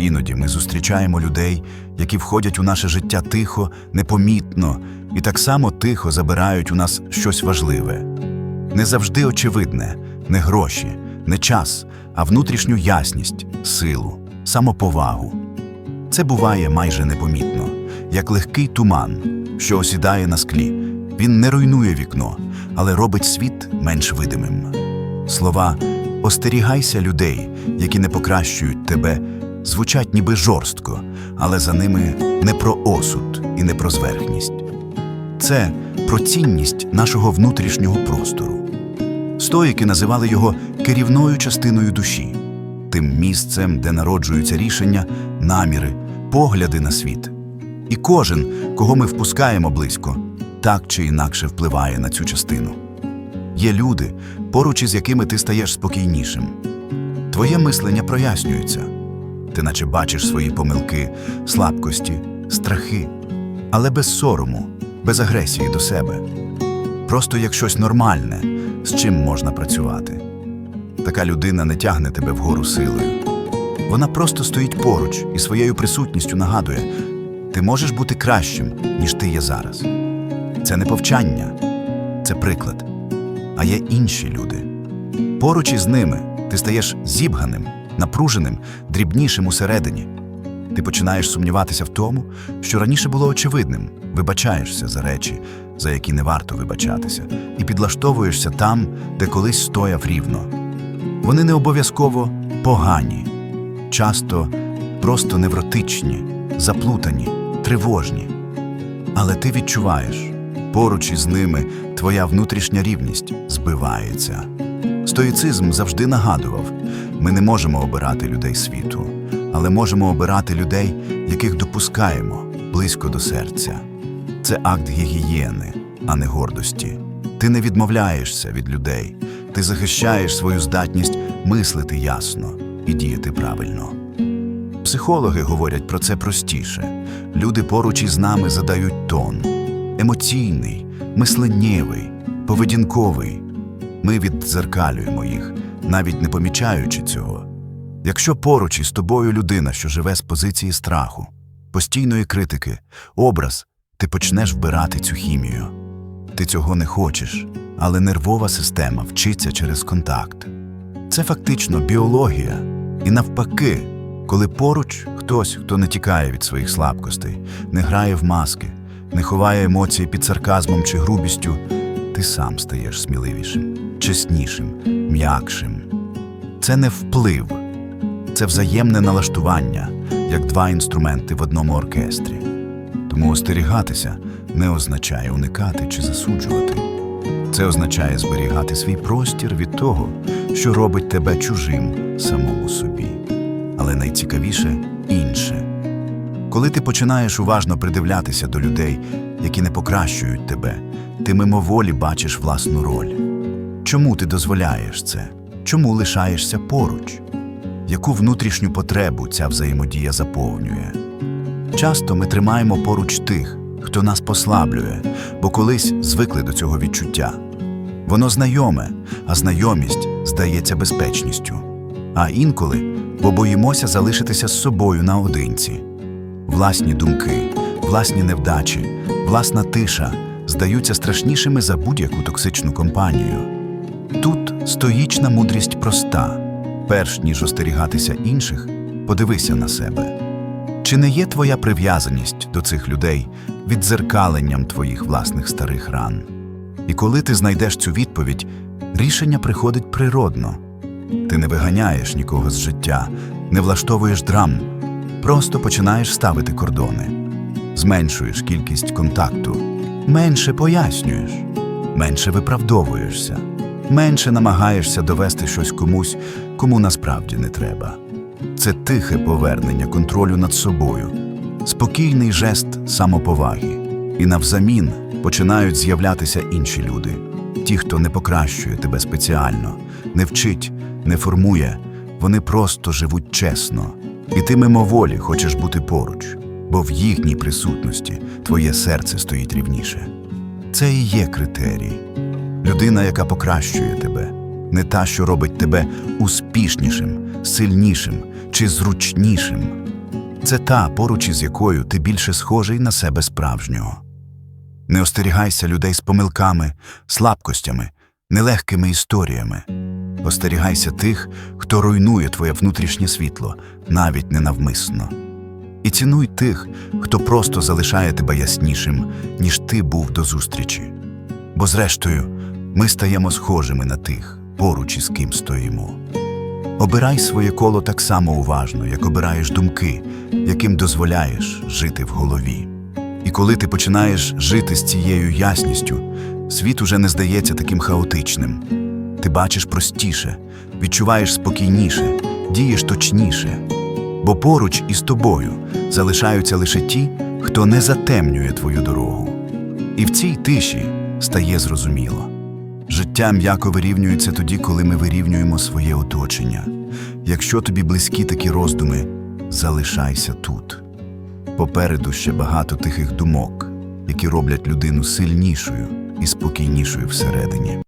Іноді ми зустрічаємо людей, які входять у наше життя тихо, непомітно і так само тихо забирають у нас щось важливе. Не завжди очевидне, не гроші, не час, а внутрішню ясність, силу, самоповагу. Це буває майже непомітно, як легкий туман, що осідає на склі. Він не руйнує вікно, але робить світ менш видимим. Слова остерігайся людей, які не покращують тебе, звучать ніби жорстко, але за ними не про осуд і не про зверхність. Це про цінність нашого внутрішнього простору. Стоїки називали його керівною частиною душі, тим місцем, де народжуються рішення, наміри, погляди на світ. І кожен, кого ми впускаємо близько, так чи інакше впливає на цю частину. Є люди, поруч із якими ти стаєш спокійнішим. Твоє мислення прояснюється. Ти наче бачиш свої помилки, слабкості, страхи, але без сорому, без агресії до себе. Просто як щось нормальне, з чим можна працювати. Така людина не тягне тебе вгору силою. Вона просто стоїть поруч і своєю присутністю нагадує: ти можеш бути кращим, ніж ти є зараз. Це не повчання, це приклад. А є інші люди. Поруч із ними ти стаєш зібганим, напруженим, дрібнішим усередині. Ти починаєш сумніватися в тому, що раніше було очевидним, вибачаєшся за речі, за які не варто вибачатися, і підлаштовуєшся там, де колись стояв рівно. Вони не обов'язково погані, часто просто невротичні, заплутані, тривожні. Але ти відчуваєш, поруч із ними твоя внутрішня рівність збивається. Стоїцизм завжди нагадував: ми не можемо обирати людей світу, але можемо обирати людей, яких допускаємо близько до серця. Це акт гігієни, а не гордості. Ти не відмовляєшся від людей, ти захищаєш свою здатність мислити ясно і діяти правильно. Психологи говорять про це простіше. Люди поруч із нами задають тон емоційний, мисленнєвий, поведінковий. Ми віддзеркалюємо їх, навіть не помічаючи цього. Якщо поруч із тобою людина, що живе з позиції страху, постійної критики, образ, ти почнеш вбирати цю хімію. Ти цього не хочеш, але нервова система вчиться через контакт. Це фактично біологія. І навпаки, коли поруч хтось, хто не тікає від своїх слабкостей, не грає в маски, не ховає емоції під сарказмом чи грубістю, ти сам стаєш сміливішим, чеснішим, м'якшим. Це не вплив, це взаємне налаштування, як два інструменти в одному оркестрі. Тому остерігатися не означає уникати чи засуджувати. Це означає зберігати свій простір від того, що робить тебе чужим самому собі. Але найцікавіше інше. Коли ти починаєш уважно придивлятися до людей, які не покращують тебе, ти мимоволі бачиш власну роль. Чому ти дозволяєш це? Чому лишаєшся поруч? Яку внутрішню потребу ця взаємодія заповнює? Часто ми тримаємо поруч тих, хто нас послаблює, бо колись звикли до цього відчуття. Воно знайоме, а знайомість здається безпечністю. А інколи бо боїмося залишитися з собою наодинці. Власні думки, власні невдачі, власна тиша здаються страшнішими за будь-яку токсичну компанію. Тут стоїчна мудрість проста. Перш ніж остерігатися інших, подивися на себе. Чи не є твоя прив'язаність до цих людей віддзеркаленням твоїх власних старих ран? І коли ти знайдеш цю відповідь, рішення приходить природно. Ти не виганяєш нікого з життя, не влаштовуєш драм, просто починаєш ставити кордони, зменшуєш кількість контакту, менше пояснюєш, менше виправдовуєшся, менше намагаєшся довести щось комусь, кому насправді не треба. Це тихе повернення контролю над собою, спокійний жест самоповаги. І навзамін починають з'являтися інші люди, ті, хто не покращує тебе спеціально, не вчить, не формує, вони просто живуть чесно, і ти мимоволі хочеш бути поруч, бо в їхній присутності твоє серце стоїть рівніше. Це і є критерій. Людина, яка покращує тебе, не та, що робить тебе успішнішим, сильнішим чи зручнішим, це та, поруч із якою ти більше схожий на себе справжнього. Не остерігайся людей з помилками, слабкостями, нелегкими історіями. Остерігайся тих, хто руйнує твоє внутрішнє світло, навіть ненавмисно. І цінуй тих, хто просто залишає тебе яснішим, ніж ти був до зустрічі. Бо, зрештою, ми стаємо схожими на тих, поруч із ким стоїмо. Обирай своє коло так само уважно, як обираєш думки, яким дозволяєш жити в голові. І коли ти починаєш жити з цією ясністю, світ уже не здається таким хаотичним. Ти бачиш простіше, відчуваєш спокійніше, дієш точніше. Бо поруч із тобою залишаються лише ті, хто не затемнює твою дорогу. І в цій тиші стає зрозуміло. Життя м'яко вирівнюється тоді, коли ми вирівнюємо своє оточення. Якщо тобі близькі такі роздуми, залишайся тут. Попереду ще багато тихих думок, які роблять людину сильнішою і спокійнішою всередині.